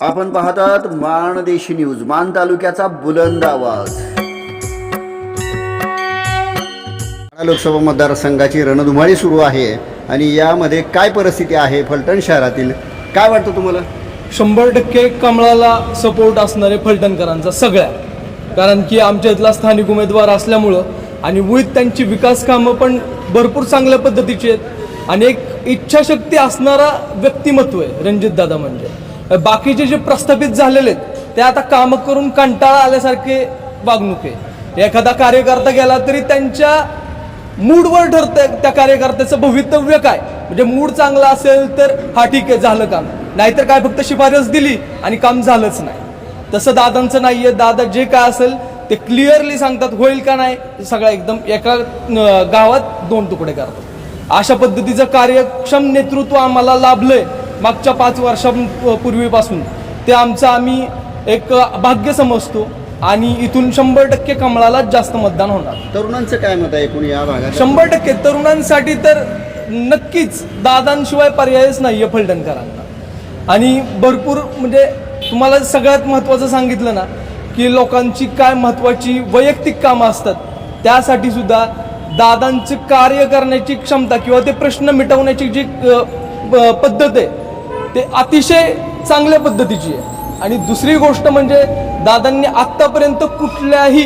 आपण पाहतात माणदेशी न्यूज मान तालुक्याचा बुलंद आवाज. लोकसभा मतदारसंघाची रणधुमाळी सुरू आहे आणि यामध्ये काय परिस्थिती आहे फलटण शहरातील? काय वाटतं तुम्हाला? शंभर टक्के कमळाला सपोर्ट असणारे फलटणकरांचा सगळ्या. कारण की आमच्या इथला स्थानिक उमेदवार असल्यामुळं आणि विथ त्यांची विकास कामं पण भरपूर चांगल्या पद्धतीची आहेत. आणि एक इच्छाशक्ती असणारा व्यक्तिमत्व आहे रणजित दादा म्हणजे. बाकीचे जे प्रस्थापित झालेले आहेत ते आता कामं करून कंटाळा आल्यासारखे वागणूक आहे. एखादा कार्यकर्ता गेला तरी त्यांच्या मूडवर ठरतं त्या कार्यकर्त्याचं भवितव्य काय? म्हणजे मूड चांगला असेल तर हा ठीक आहे झालं काम. नाहीतर काय फक्त शिफारस दिली आणि काम झालंच नाही. तसं दादांचं नाही आहे दादा जे काय असेल ते क्लिअरली सांगतात होईल का नाही? सगळं एकदम एका गावात दोन तुकडे करतात. अशा पद्धतीचं कार्यक्षम नेतृत्व आम्हाला लाभलंय. मागच्या पाच वर्षांपूर्वीपासून. ते आमचं आम्ही एक भाग्य समजतो आणि इथून शंभर टक्के कमळालाच जास्त मतदान होणार. तरुणांचं काय मत आहे एकूण या भागात? शंभर टक्के तरुणांसाठी तर नक्कीच दादांशिवाय पर्यायच नाहीये फलटणकरांना. आणि भरपूर म्हणजे तुम्हाला सगळ्यात महत्त्वाचं सांगितलं ना की लोकांची काय महत्त्वाची वैयक्तिक कामं असतात त्यासाठी सुद्धा दादांचे कार्य करण्याची क्षमता किंवा ते प्रश्न मिटवण्याची जी पद्धत आहे ते अतिशय चांगल्या पद्धतीची आहे. आणि दुसरी गोष्ट म्हणजे दादांनी आत्तापर्यंत कुठल्याही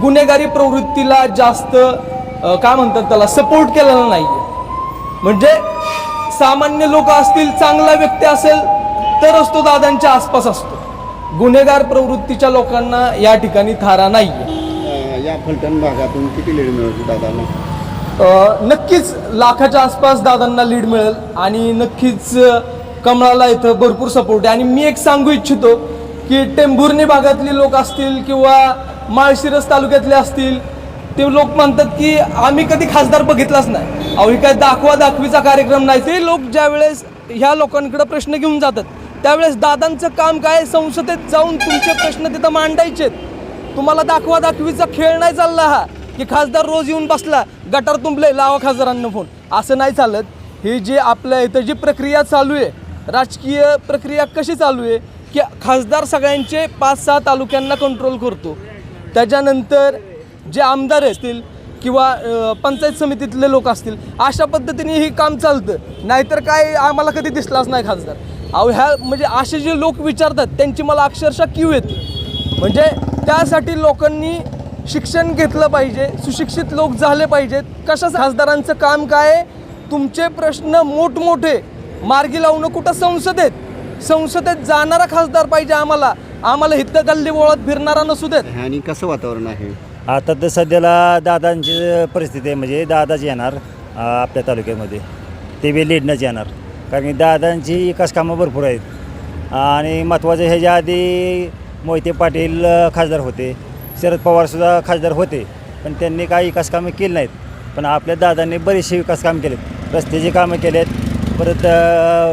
गुन्हेगारी प्रवृत्तीला जास्त काय म्हणतात त्याला सपोर्ट केलेला नाही म्हणजे सामान्य लोक असतील चांगला व्यक्ती असेल तरच तो दादांच्या आसपास असतो. गुन्हेगार प्रवृत्तीच्या लोकांना या ठिकाणी थारा नाहीये. अं, या फलटण भागातून किती लीड मिळवतो दादांना? नक्कीच लाखाच्या आसपास दादांना लीड मिळेल आणि नक्कीच कमळाला इथं भरपूर सपोर्ट आहे. आणि मी एक सांगू इच्छितो की टेंभुर्णी भागातली लोक असतील किंवा माळशिरस तालुक्यातले असतील ते लोक म्हणतात की आम्ही कधी खासदार बघितलाच नाही. अहो ही काय दाखवा दाखवीचा कार्यक्रम नाही. ते लोक ज्यावेळेस ह्या लोकांकडे प्रश्न घेऊन जातात त्यावेळेस दादांचं काम काय संसदेत जाऊन तुमचे प्रश्न तिथं मांडायचेत तुम्हाला दाखवा दाखवीचा खेळ नाही चालला हा की खासदार रोज येऊन बसला गटार तुंबले लावा खासदारांना फोन असं नाही चालत. ही जी आपल्या इथं जी प्रक्रिया चालू आहे राजकीय प्रक्रिया कशी चालू आहे की खासदार सगळ्यांचे पाच सहा तालुक्यांना कंट्रोल करतो. त्याच्यानंतर जे आमदार असतील किंवा पंचायत समितीतले लोक असतील अशा पद्धतीने हे काम चालतं. नाहीतर काय आम्हाला कधी दिसलाच नाही खासदार. अहो ह्या म्हणजे असे जे लोक विचारतात त्यांची मला अक्षरशः क्यू येते. म्हणजे त्यासाठी लोकांनी शिक्षण घेतलं पाहिजे सुशिक्षित लोक झाले पाहिजेत. कशा खासदारांचं काम काय तुमचे प्रश्न मोठमोठे मार्गी लावणं कुठं संसदेत? संसदेत जाणारा खासदार पाहिजे आम्हाला. आम्हाला हित्त गल्ली बोळात फिरणारा नसू देत. आणि कसं वातावरण आहे? आता तर सध्याला दादांची परिस्थिती आहे म्हणजे दादाच येणार अं, आपल्या तालुक्यामध्ये. ते बी लीडनंच येणार. कारण की दादांची विकास कामं भरपूर आहेत. आणि महत्त्वाचं ह्याच्या आधी मोहिते पाटील अं, खासदार होते. शरद पवारसुद्धा खासदार होते. पण त्यांनी काही विकास कामं केली नाहीत. पण आपल्या दादांनी बरीचशी विकास कामं केलेत. रस्त्याची कामं केलेत. परत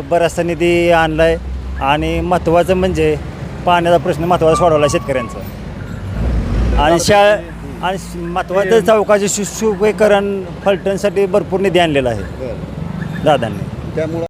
बराचसा निधी आणला आहे आणि महत्त्वाचं म्हणजे पाण्याचा प्रश्न महत्त्वाचा सोडवला शेतकऱ्यांचा. आणि शाळा आणि महत्त्वाचं चौकाचे सुशोभीकरण फलटणसाठी भरपूर निधी आणलेला आहे. दादांनी. त्यामुळं